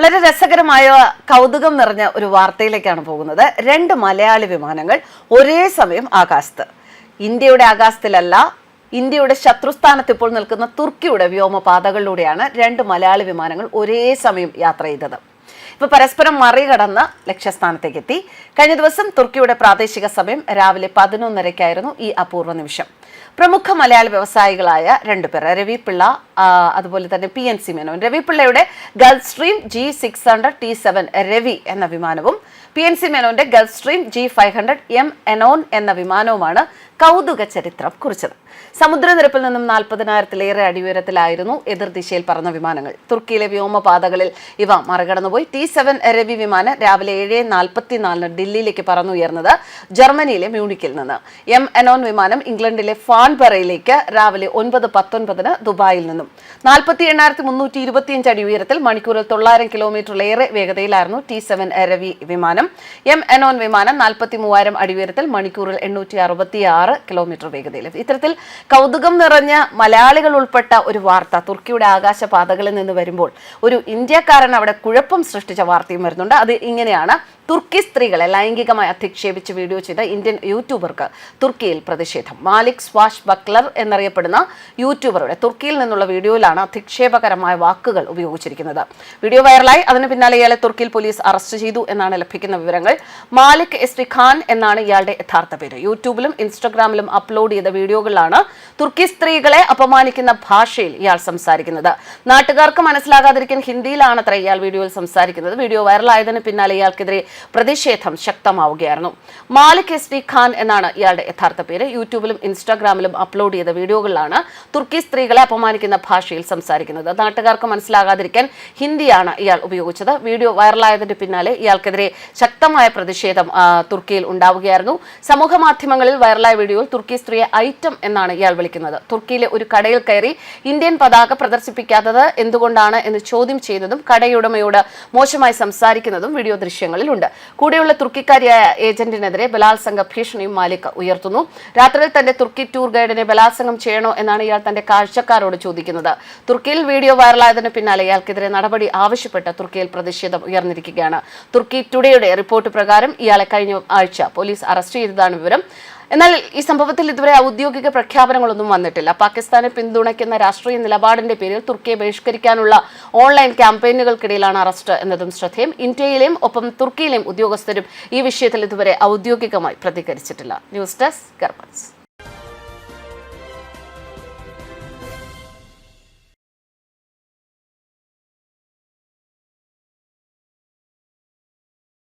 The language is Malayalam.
വളരെ രസകരമായ കൗതുകം നിറഞ്ഞ ഒരു വാർത്തയിലേക്കാണ് പോകുന്നത്. രണ്ട് മലയാളി വിമാനങ്ങൾ ഒരേ സമയം ആകാശത്ത്. ഇന്ത്യയുടെ ആകാശത്തിലല്ല ഇന്ത്യയുടെ ശത്രുസ്ഥാനത്ത് ഇപ്പോൾ നിൽക്കുന്ന തുർക്കിയുടെ വ്യോമപാതകളിലൂടെയാണ് രണ്ട് മലയാളി വിമാനങ്ങൾ ഒരേ സമയം യാത്ര ചെയ്തത്. ഇപ്പൊ പരസ്പരം മറികടന്ന് ലക്ഷ്യസ്ഥാനത്തേക്ക് എത്തി കഴിഞ്ഞ ദിവസം തുർക്കിയുടെ പ്രാദേശിക സമയം രാവിലെ പതിനൊന്നരയ്ക്കായിരുന്നു ഈ അപൂർവ നിമിഷം. പ്രമുഖ മലയാളി വ്യവസായികളായ രണ്ടുപേർ രവി പിള്ള അതുപോലെ തന്നെ P N C Menon. Ravi പിള്ളയുടെ Gulfstream G six hundred T seven Ravi എന്ന വിമാനവും പി എൻ സി മേനോന്റെ Gulfstream G five hundred M എനോൻ എന്ന വിമാനവുമാണ് കൗതുക ചരിത്രം കുറിച്ചത്. സമുദ്രനിരപ്പിൽ നിന്നും നാൽപ്പതിനായിരത്തിലേറെ അടിയുയരത്തിലായിരുന്നു എതിർദിശയിൽ പറന്ന വിമാനങ്ങൾ. തുർക്കിയിലെ വ്യോമപാതകളിൽ ഇവ മറികടന്നുപോയി. ടി സെവൻ രവി വിമാനം രാവിലെ ഏഴ് നാൽപ്പത്തിനാലിന് ഡൽഹിയിലേക്ക് പറന്നുയർന്നത് ജർമ്മനിയിലെ മ്യൂണിക്കിൽ നിന്ന്. എം എനോൺ വിമാനം ഇംഗ്ലണ്ടിലെ ഫാൻബറയിലേക്ക് രാവിലെ ഒൻപത് പത്തൊൻപതിന് ദുബായിൽ നിന്നും. നാൽപ്പത്തി എണ്ണായിരത്തി മുന്നൂറ്റി ഇരുപത്തിയഞ്ച് അടി ഉയരത്തിൽ മണിക്കൂറിൽ തൊള്ളായിരം കിലോമീറ്ററിലേറെ വേഗതയിലായിരുന്നു ടി സെവൻ രവി വിമാനം. എം എനോൺ വിമാനം നാൽപ്പത്തി മൂവായിരം അടി ഉയരത്തിൽ മണിക്കൂറിൽ എണ്ണൂറ്റി അറുപത്തി ആറ് കിലോമീറ്റർ വേഗതയിൽ ഇത്തരത്തിൽ കൗതുകം നിറഞ്ഞ മലയാളികൾ ഉൾപ്പെട്ട ഒരു വാർത്ത തുർക്കിയുടെ ആകാശപാതകളിൽ നിന്ന് വരുമ്പോൾ ഒരു ഇന്ത്യക്കാരൻ അവിടെ കുഴപ്പം സൃഷ്ടിച്ച വാർത്തയും വരുന്നുണ്ട്. അത് ഇങ്ങനെയാണ്. തുർക്കി സ്ത്രീകളെ ലൈംഗികമായി അധിക്ഷേപിച്ച് വീഡിയോ ചെയ്ത ഇന്ത്യൻ യൂട്യൂബർക്ക് തുർക്കിയിൽ പ്രതിഷേധം. മാലിക് സ്വാഷ് ബക്ലർ എന്നറിയപ്പെടുന്ന യൂട്യൂബറുടെ തുർക്കിയിൽ നിന്നുള്ള വീഡിയോയിലാണ് അധിക്ഷേപകരമായ വാക്കുകൾ ഉപയോഗിച്ചിരിക്കുന്നത്. വീഡിയോ വൈറലായി. അതിന് പിന്നാലെ ഇയാളെ തുർക്കിയിൽ പോലീസ് അറസ്റ്റ് ചെയ്തു എന്നാണ് ലഭിക്കുന്ന വിവരങ്ങൾ. മാലിക് എസ് ഖാൻ എന്നാണ് ഇയാളുടെ യഥാർത്ഥ പേര്. യൂട്യൂബിലും ഇൻസ്റ്റഗ്രാമിലും അപ്ലോഡ് ചെയ്ത വീഡിയോകളിലാണ് തുർക്കി സ്ത്രീകളെ അപമാനിക്കുന്ന ഭാഷയിൽ ഇയാൾ സംസാരിക്കുന്നത്. നാട്ടുകാർക്ക് മനസ്സിലാകാതിരിക്കാൻ ഹിന്ദിയിലാണത്ര ഇയാൾ വീഡിയോയിൽ സംസാരിക്കുന്നത്. വീഡിയോ വൈറലായതിന് പിന്നാലെ ഇയാൾക്കെതിരെ പ്രതിഷേധം ശക്തമാവുകയായിരുന്നു. മാലിക് എസ് വി ഖാൻ എന്നാണ് ഇയാളുടെ യഥാർത്ഥ പേര്. യൂട്യൂബിലും ഇൻസ്റ്റാഗ്രാമിലും അപ്ലോഡ് ചെയ്ത വീഡിയോകളിലാണ് തുർക്കി സ്ത്രീകളെ അപമാനിക്കുന്ന ഭാഷയിൽ സംസാരിക്കുന്നത്. നാട്ടുകാർക്ക് മനസ്സിലാകാതിരിക്കാൻ ഹിന്ദിയാണ് ഇയാൾ ഉപയോഗിച്ചത്. വീഡിയോ വൈറലായതിന് പിന്നാലെ ഇയാൾക്കെതിരെ ശക്തമായ പ്രതിഷേധം തുർക്കിയിൽ ഉണ്ടാവുകയായിരുന്നു. സമൂഹ മാധ്യമങ്ങളിൽ വൈറലായ വീഡിയോയിൽ തുർക്കി സ്ത്രീയെ ഐറ്റം എന്നാണ് ഇയാൾ വിളിക്കുന്നത്. തുർക്കിയിലെ ഒരു കടയിൽ കയറി ഇന്ത്യൻ പതാക പ്രദർശിപ്പിക്കാത്തത് എന്തുകൊണ്ടാണ് എന്ന് ചോദ്യം ചെയ്യുന്നതും കടയുടമയോട് മോശമായി സംസാരിക്കുന്നതും വീഡിയോ ദൃശ്യങ്ങളിലുണ്ട്. കൂടെയുള്ള തുർക്കിക്കാരിയായ ഏജന്റിനെതിരെ ബലാത്സംഗ ഭീഷണിയും മാലിക് ഉയർത്തുന്നു. രാത്രിയിൽ തന്റെ തുർക്കി ടൂർ ഗൈഡിനെ ബലാത്സംഗം ചെയ്യണോ എന്നാണ് ഇയാൾ തന്റെ കാഴ്ചക്കാരോട് ചോദിക്കുന്നത്. തുർക്കിയിൽ വീഡിയോ വൈറലായതിന് പിന്നാലെ ഇയാൾക്കെതിരെ നടപടി ആവശ്യപ്പെട്ട് തുർക്കിയിൽ പ്രതിഷേധം ഉയർന്നിരിക്കുകയാണ്. തുർക്കി ടുഡേയുടെ റിപ്പോർട്ട് പ്രകാരം ഇയാളെ കഴിഞ്ഞ ആഴ്ച പോലീസ് അറസ്റ്റ് ചെയ്തതാണ് വിവരം. എന്നാൽ ഈ സംഭവത്തിൽ ഇതുവരെ ഔദ്യോഗിക പ്രഖ്യാപനങ്ങളൊന്നും വന്നിട്ടില്ല. പാകിസ്ഥാനെ പിന്തുണയ്ക്കുന്ന രാഷ്ട്രീയ നിലപാടിന്റെ പേരിൽ തുർക്കിയെ ബഹിഷ്കരിക്കാനുള്ള ഓൺലൈൻ ക്യാമ്പയിനുകൾക്കിടയിലാണ് അറസ്റ്റ് എന്നതും ശ്രദ്ധേയം. ഇന്ത്യയിലെയും ഒപ്പം തുർക്കിയിലെയും ഉദ്യോഗസ്ഥരും ഈ വിഷയത്തിൽ ഇതുവരെ ഔദ്യോഗികമായി പ്രതികരിച്ചിട്ടില്ല. News desk ഗർമൻസ്